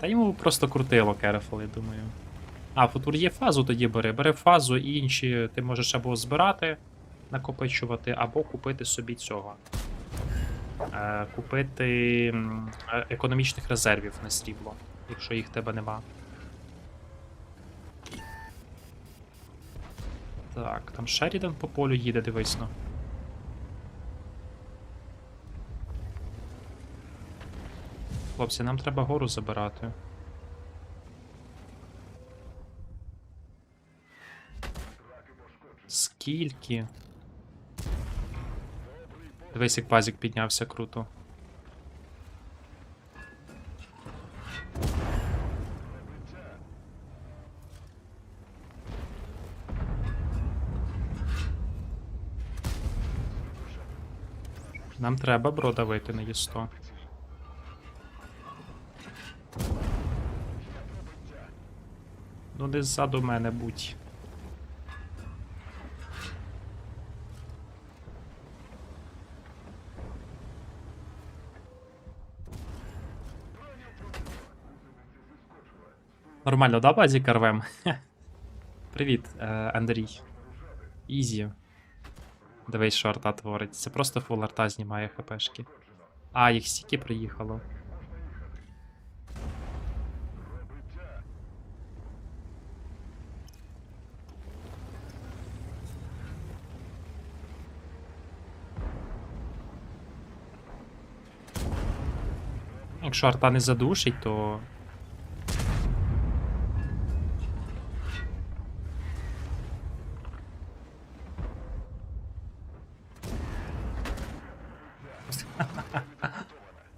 Та йому просто крутило Керефол, я думаю. А, футур є фазу, тоді бери. Бери фазу і інші ти можеш або збирати, накопичувати, або купити собі цього. Е, купити е, економічних резервів на срібло, якщо їх тебе нема. Так, там Шерідан по полю їде, дивись ну. Хлопці, нам треба гору забирати. Скільки? Дивись, як базік піднявся круто. Нам треба бро давити на Є100. Ну, десь ззаду мене будь. Нормально, да, базі карвем? Привіт, е, Андрій. Ізі. Дивись, що арта творить. Це просто фул арта знімає хпшки. А, їх стільки приїхало. Якщо арта не задушить, то.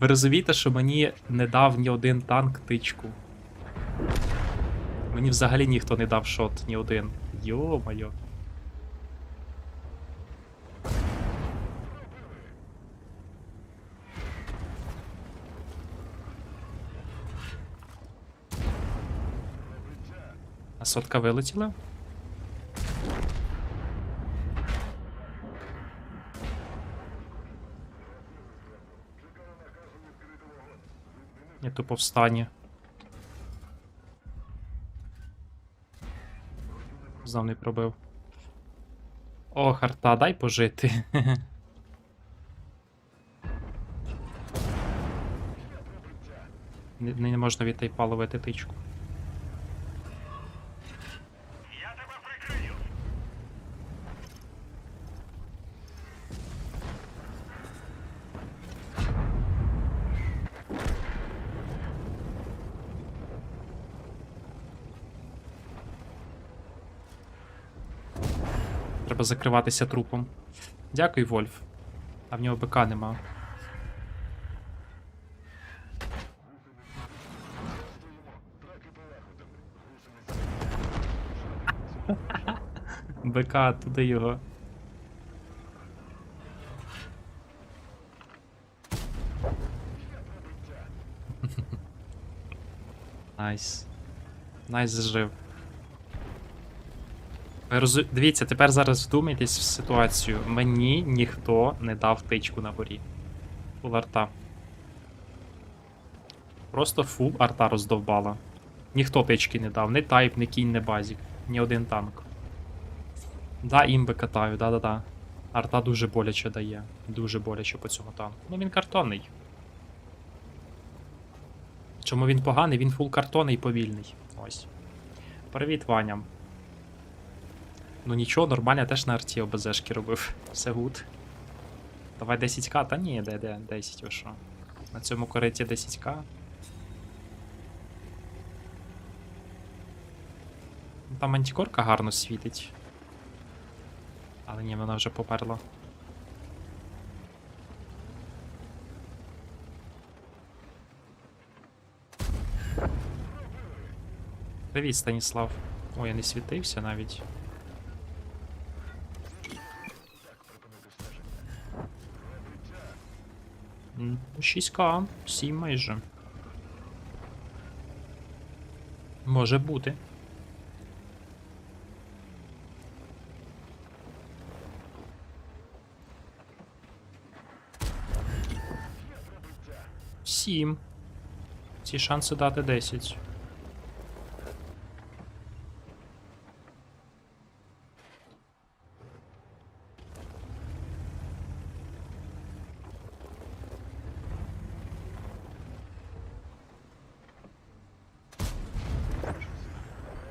Ви розумієте, що мені не дав ні один танк тичку. Мені взагалі ніхто не дав шот, ні один. Йо-моє. Сотка вилетіла? Я тупо встані. Знов не пробив. О, харта, дай пожити. Не, не можна від тайпа ловити тичку. Треба закриватися трупом. Дякую, Вольф. А в нього БК нема. БК, туди його. Найс. Найс зажив. Розу- Дивіться, тепер зараз вдумайтесь в ситуацію. Мені ніхто не дав тичку на горі. Фул арта. Просто фул арта роздовбала. Ніхто тички не дав, ні тайп, ні кінь, ні базік. Ні один танк. Да, імби катаю, да-да-да. Арта дуже боляче дає. Дуже боляче по цьому танку. Ну він картонний. Чому він поганий? Він фул картонний і повільний. Ось. Привіт, Ваня. Ну нічого, нормально, я теж на арті ОБЗшки робив. Все гуд. Давай 10к, та ні, де, де, 10 ви що. На цьому кориті 10к. Ну, Там антикорка гарно світить. Але ні, вона вже поперла. Привіт, Станіслав. Ой, я не світився навіть. 6к, 7 майже. Може бути. Сім. Ці шанси дати 10.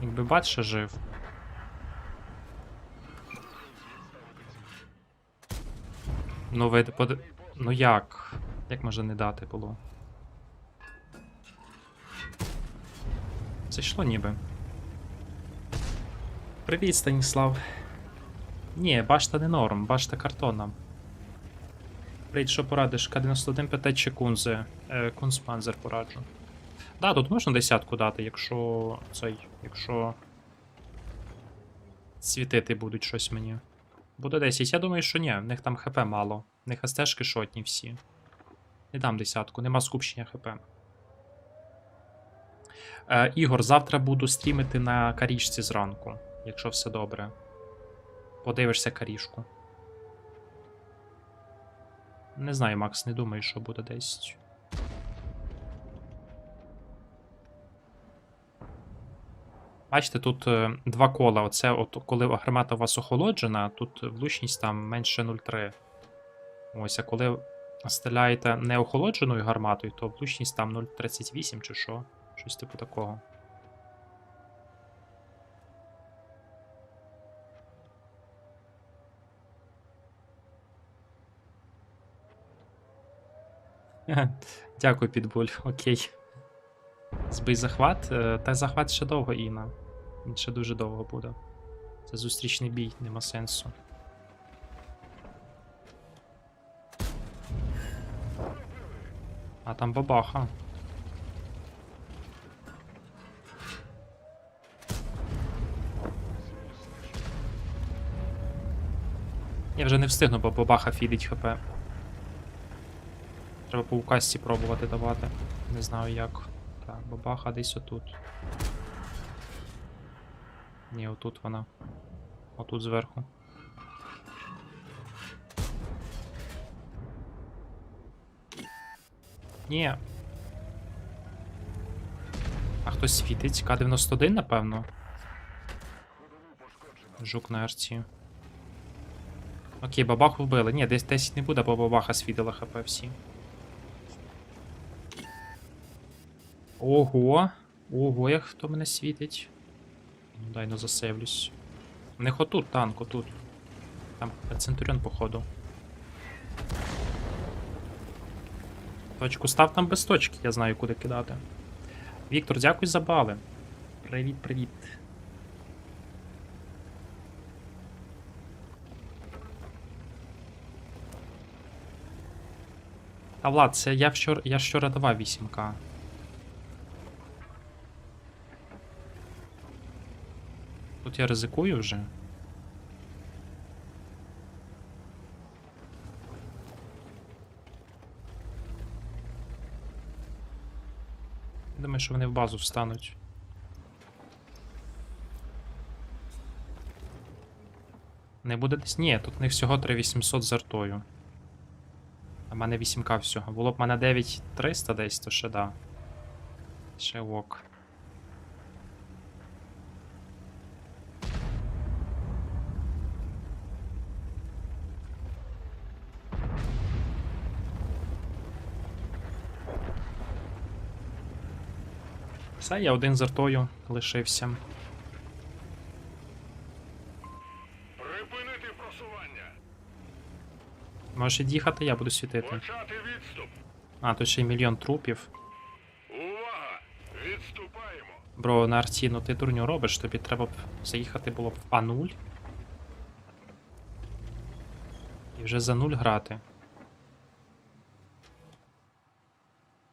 Якби ще жив. Ну, ви под... Ну як? Як може не дати було? Зайшло ніби. Привіт, Станіслав. Ні, башта не норм, башта картонна. Привіт, що порадиш? К91 ПТ чи кунзи? Е, кунспанзер пораджу. Да, тут можна десятку дати, якщо цей. Якщо. Світити будуть щось мені. Буде 10. Я думаю, що ні, в них там ХП мало. В них астежки шотні всі. Не дам десятку, нема скупчення ХП. Е, Ігор, завтра буду стрімити на карішці зранку, якщо все добре. Подивишся карішку. Не знаю, Макс, не думаю, що буде 10. Бачите, тут е, два кола. Оце, от, коли гармата у вас охолоджена, тут влучність там менше 0,3. Ось, а коли стріляєте не охолодженою гарматою, то влучність там 0,38 чи що. Щось типу такого. Дякую, підбуль, окей. Збий захват. Е, Та захват ще довго, Іна. Він ще дуже довго буде. Це зустрічний бій, нема сенсу. А там бабаха. Я вже не встигну, бо бабаха фідить хп. Треба по указці пробувати давати. Не знаю як. Бабаха десь отут. Ні, отут вона. Отут зверху. Ні. А хтось світить? К-91, напевно. Жук на арці. Окей, бабаху вбили. Ні, десь 10 не буде, бо бабаха світила хп всі. Ого. Ого, як хто мене світить. Ну дай ну засейвлюсь. У них отут танк, отут. Там Центуріон, походу. Точку став там без точки, я знаю, куди кидати. Віктор, дякую за бали. Привіт, привіт. Та Влад, це я вчора, я вчора давав 8к. Я ризикую вже. Думаю, що вони в базу встануть. Не буде десь. Ні, тут них всього 3800 з артою. А в мене 8к всього. Було б мене 9300 десь, то ще да. Ще ок. Все, я один з артою лишився. Припинити просування. Можеш від'їхати, я буду світити. Почати відступ. А, тут ще й мільйон трупів. Увага! Відступаємо. Бро, на арті, ну ти дурню робиш, тобі треба б заїхати було б в А0. І вже за 0 грати.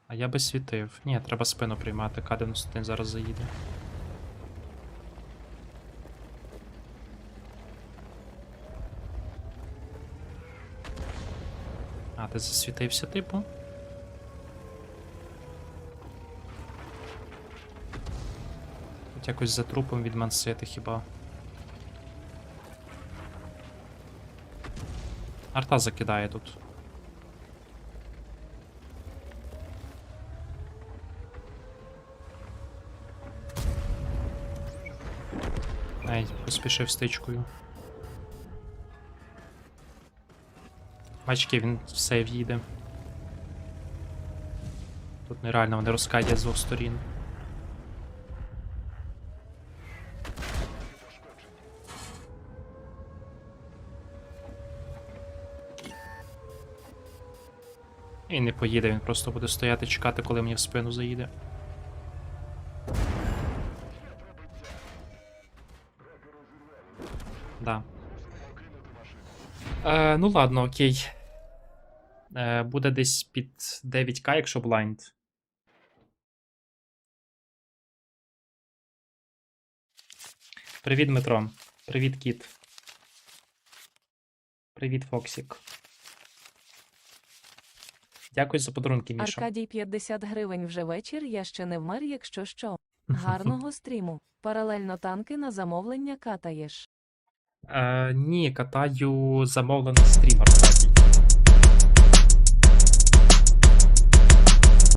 А я би світив. Ні, треба спину приймати. К-91 зараз заїде. А, ти засвітився, типу? Хоч якось за трупом відмансити хіба. Арта закидає тут. Ай, поспішив стичкою. Бачки, він в сейв їде. Тут нереально вони розкадять з двох сторін. І не поїде, він просто буде стояти чекати, коли мені в спину заїде. Да. Е, ну ладно, окей. Е, буде десь під 9к, якщо блайнд. Привіт, Дмитро. Привіт, кіт. Привіт, Фоксік. Дякую за подарунки, Міша. Аркадій 50 гривень вже вечір. Я ще не вмер, якщо що. Гарного стріму. Паралельно танки на замовлення катаєш. Е, ні, катаю замовлений стрімер. Аркадій.